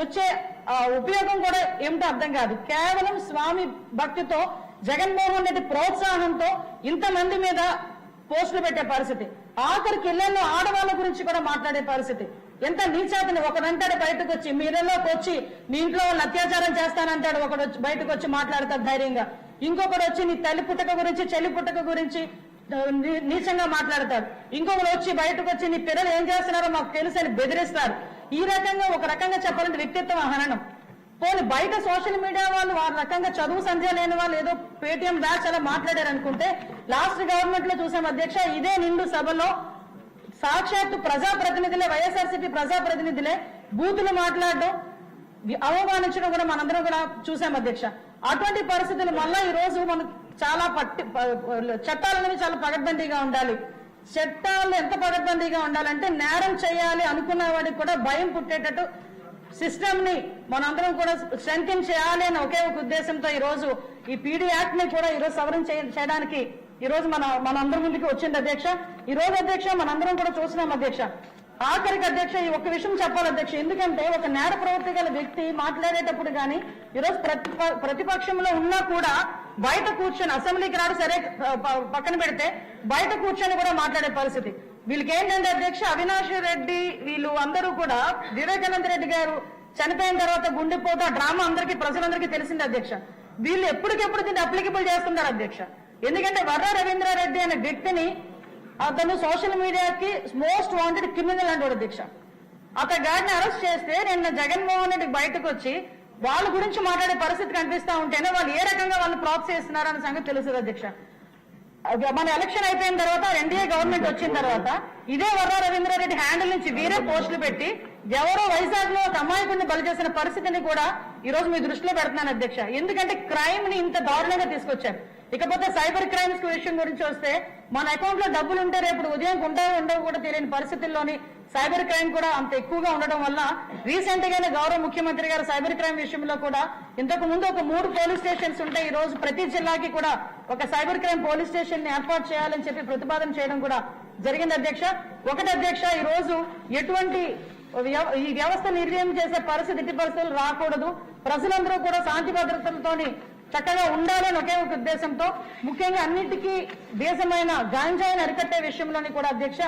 వచ్చే ఉపయోగం కూడా ఏమిటో అర్థం కాదు. కేవలం స్వామి భక్తితో జగన్మోహన్ రెడ్డి ప్రోత్సాహంతో ఇంతమంది మీద పోస్టులు పెట్టే పరిస్థితి. ఆఖరికి ఇళ్ళలో ఆడవాళ్ళ గురించి కూడా మాట్లాడే పరిస్థితి. ఎంత నీచాతని ఒకడంటాడు బయటకు వచ్చి మీ ఇళ్ళలోకి వచ్చి మీ ఇంట్లో వాళ్ళు అత్యాచారం చేస్తానంటాడు. ఒకడు వచ్చి బయటకు వచ్చి మాట్లాడతాడు ధైర్యంగా. ఇంకొకడు వచ్చి నీ తల్లి పుట్టక గురించి చెల్లి పుట్టక గురించి నీచంగా మాట్లాడతాడు. ఇంకొకరు వచ్చి బయటకు వచ్చి నీ పిల్లలు ఏం చేస్తున్నారో మాకు తెలుసు అని బెదిరిస్తారు. ఈ రకంగా ఒక రకంగా చెప్పాలంటే వ్యక్తిత్వం హననం. పోనీ బయట సోషల్ మీడియా వాళ్ళు వారి రకంగా చదువు సంధ్య లేని వాళ్ళు ఏదో పేటిఎం బ్యాచ్ అలా మాట్లాడారు అనుకుంటే లాస్ట్ గవర్నమెంట్లో చూసాం అధ్యక్ష ఇదే నిండు సభలో సాక్షాత్తు ప్రజాప్రతినిధులే వైఎస్ఆర్సీపీ ప్రజాప్రతినిధులే బూతులు మాట్లాడడం అవమానించడం కూడా మనందరం కూడా చూసాం అధ్యక్ష. అటువంటి పరిస్థితులు మళ్ళా ఈ రోజు మనం చాలా పట్టి చట్టాలనేవి చాలా పగడ్బందీగా ఉండాలి. చట్టాలు ఎంత పగడ్బందీగా ఉండాలంటే నేరం చేయాలి అనుకున్న వాడికి కూడా భయం పుట్టేటట్టు సిస్టమ్ని మనందరం కూడా స్ట్రెంగ్ చేయాలి అని ఒకే ఒక ఉద్దేశంతో ఈ రోజు ఈ పీడీ యాక్ట్ని కూడా ఈ రోజు సవరణ చేయడానికి ఈ రోజు మన మనందరి ముందుకు వచ్చింది అధ్యక్ష. ఈ రోజు అధ్యక్ష మనందరం కూడా చూసినాం అధ్యక్ష. ఆఖరికి అధ్యక్ష ఈ ఒక్క విషయం చెప్పాలి అధ్యక్ష. ఎందుకంటే ఒక నేర ప్రవృత్తి గల వ్యక్తి మాట్లాడేటప్పుడు గాని ఈరోజు ప్రతిపక్షంలో ఉన్నా కూడా బయట కూర్చొని అసెంబ్లీకి రాడు సరే పక్కన పెడితే బయట కూర్చొని కూడా మాట్లాడే పరిస్థితి. వీళ్ళకి ఏంటంటే అధ్యక్ష అవినాష్ రెడ్డి వీళ్ళు అందరూ కూడా వివేకానంద రెడ్డి గారు చనిపోయిన తర్వాత గుండెపోత డ్రామా అందరికీ ప్రజలందరికీ తెలిసింది అధ్యక్ష. వీళ్ళు ఎప్పటికెప్పుడు దీన్ని అప్లికబుల్ చేస్తున్నారు అధ్యక్ష. ఎందుకంటే వర్ర రవీంద్రారెడ్డి అనే వ్యక్తిని అతను సోషల్ మీడియాకి మోస్ట్ వాంటెడ్ క్రిమినల్ అంటాడు దీక్ష. అతని గాడిని అరెస్ట్ చేస్తే నిన్న జగన్మోహన్ రెడ్డి బయటకు వచ్చి వాళ్ళ గురించి మాట్లాడే పరిస్థితి కనిపిస్తా ఉంటేనే వాళ్ళు ఏ రకంగా వాళ్ళు ప్రోత్సహిస్తున్నారు అనే సంగతి తెలుసు అధ్యక్ష మన ఎలక్షన్ అయిపోయిన తర్వాత ఎన్డీఏ గవర్నమెంట్ వచ్చిన తర్వాత ఇదే వర్రా రవీంద్రారెడ్డి హ్యాండిల్ నుంచి వీరే పోస్టులు పెట్టి ఎవరో వైజాగ్లో ఒక అమాయకుడిని బలి చేసిన పరిస్థితిని కూడా ఈ రోజు మీ దృష్టిలో పెడుతున్నాను అధ్యక్ష. ఎందుకంటే క్రైమ్ని ఇంత దారుణంగా తీసుకొచ్చారు. ఇకపోతే సైబర్ క్రైమ్స్ విషయం గురించి వస్తే మన అకౌంట్లో డబ్బులు ఉంటే రేపు ఉదయం ఉంటాయో ఉండవు కూడా తెలియని పరిస్థితుల్లోని సైబర్ క్రైమ్ కూడా అంత ఎక్కువగా ఉండడం వల్ల రీసెంట్ గానే గౌరవ ముఖ్యమంత్రి గారు సైబర్ క్రైమ్ విషయంలో కూడా ఇంతకు ముందు ఒక మూడు పోలీస్ స్టేషన్స్ ఉంటే ఈ రోజు ప్రతి జిల్లాకి కూడా ఒక సైబర్ క్రైమ్ పోలీస్ స్టేషన్ని ఏర్పాటు చేయాలని చెప్పి ప్రతిపాదన చేయడం కూడా జరిగింది అధ్యక్ష. ఒకటి అధ్యక్ష ఈ రోజు ఎటువంటి ఈ వ్యవస్థ నిర్ణయం చేసే పరిస్థితి ఎట్టి పరిస్థితులు రాకూడదు. ప్రజలందరూ కూడా శాంతి భద్రతలతోని చక్కగా ఉండాలని ఒకే ఒక ఉద్దేశంతో ముఖ్యంగా అన్నిటికీ దేశమైన గాంజాయిని అరికట్టే విషయంలోని కూడా అధ్యక్ష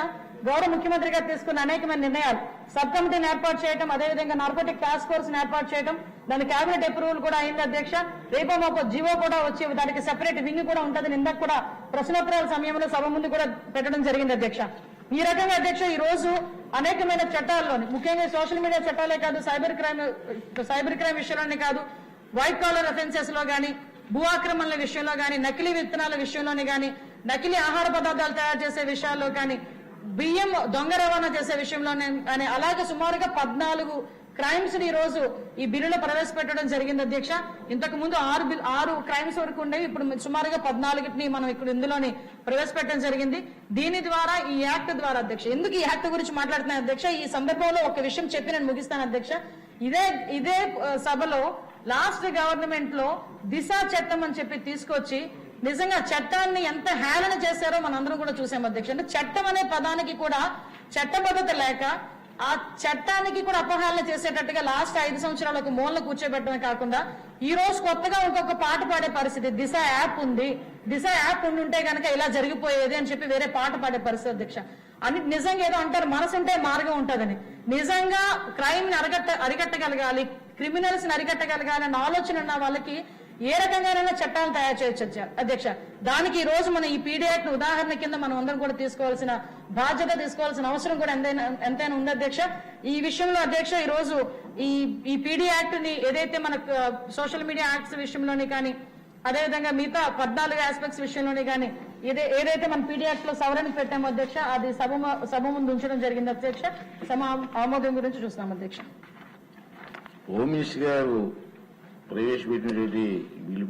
గౌరవ ముఖ్యమంత్రిగా తీసుకున్న అనేకమైన నిర్ణయాలు. సబ్ కమిటీని ఏర్పాటు చేయడం అదేవిధంగా నార్కోటిక్ టాస్క్ ఫోర్స్ ఏర్పాటు చేయడం దాని కేబినెట్ అప్రూవల్ కూడా అయింది అధ్యక్ష. రేపో మాకు జీవో కూడా వచ్చి దానికి సెపరేట్ వింగ్ కూడా ఉంటుంది ఇందాక కూడా ప్రశ్నోత్తరాల సమయంలో సభ ముందు కూడా పెట్టడం జరిగింది అధ్యక్ష. ఈ రకంగా అధ్యక్ష ఈ రోజు అనేకమైన చట్టాల్లోని ముఖ్యంగా సోషల్ మీడియా చట్టాలే కాదు సైబర్ క్రైమ్ సైబర్ క్రైమ్ విషయంలోనే కాదు వైట్ కాలర్ అఫెన్సెస్లో కానీ భూ ఆక్రమణల విషయంలో కానీ నకిలీ విత్తనాల విషయంలోనే కానీ నకిలీ ఆహార పదార్థాలు తయారు చేసే విషయాల్లో కానీ బియ్యం దొంగ రవాణా చేసే విషయంలోనే కానీ అలాగే సుమారుగా పద్నాలుగు క్రైమ్స్ని ఈ రోజు ఈ బిల్లులో ప్రవేశపెట్టడం జరిగింది అధ్యక్ష. ఇంతకు ముందు ఆరు బిల్ ఆరు క్రైమ్స్ వరకు ఉండేవి. ఇప్పుడు సుమారుగా పద్నాలుగుని మనం ఇక్కడ ఇందులోని ప్రవేశపెట్టడం జరిగింది. దీని ద్వారా ఈ యాక్ట్ ద్వారా అధ్యక్ష ఎందుకు ఈ యాక్ట్ గురించి మాట్లాడుతున్నాను అధ్యక్ష? ఈ సందర్భంలో ఒక విషయం చెప్పి నేను ముగిస్తాను అధ్యక్ష. ఇదే ఇదే సభలో లాస్ట్ గవర్నమెంట్లో దిశ చట్టం అని చెప్పి తీసుకొచ్చి నిజంగా చట్టాన్ని ఎంత హేళన చేశారో మనందరం కూడా చూసాం అధ్యక్ష. అంటే చట్టం అనే పదానికి కూడా చట్టబద్ధత లేక ఆ చట్టానికి కూడా అపహరణ చేసేటట్టుగా లాస్ట్ ఐదు సంవత్సరాలు ఒక మూలన కూర్చోబెట్టడమే కాకుండా ఈ రోజు కొత్తగా ఇంకొక పాట పాడే పరిస్థితి. దిశ యాప్ ఉంది. దిశ యాప్ ఉండి ఉంటే కనుక ఇలా జరిగిపోయేది అని చెప్పి వేరే పాట పాడే పరిస్థితి అధ్యక్ష. అని నిజంగా ఏదో అంటారు. మనసు ఉంటే మార్గం ఉంటుందని. నిజంగా క్రైమ్ని అరగట్ట అరికట్టగలగాలి. క్రిమినల్స్ని అరికట్టగలగాలి అన్న ఆలోచన ఉన్న వాళ్ళకి ఏ రకంగానైనా చట్టాలు తయారు చేయొచ్చు అధ్యక్ష దానికి ఈ రోజు మన ఈ పీడియాట్ ఉదాహరణ కింద మనం అందరం కూడా తీసుకోవాల్సిన బాధ్యత తీసుకోవాల్సిన అవసరం కూడా ఎంతైనా ఎంతైనా ఉంది అధ్యక్ష. ఈ విషయంలో అధ్యక్ష ఈ రోజు ఈ ఈ పీడీ యాక్ట్ని ఏదైతే మన సోషల్ మీడియా యాక్ట్స్ విషయంలోని కానీ అదేవిధంగా మిగతా పద్నాలుగు ఆస్పెక్ట్స్ విషయంలోని కానీ ఏదే ఏదైతే మన పీడియాక్ట్లో సవరణ పెట్టామో అధ్యక్ష అది సభ సభ ముందు ఉంచడం జరిగింది అధ్యక్ష. సమ ఆమోదం గురించి చూస్తున్నాం అధ్యక్ష. హోమ్ గారు ప్రవేశపెట్టినటువంటి బిల్లు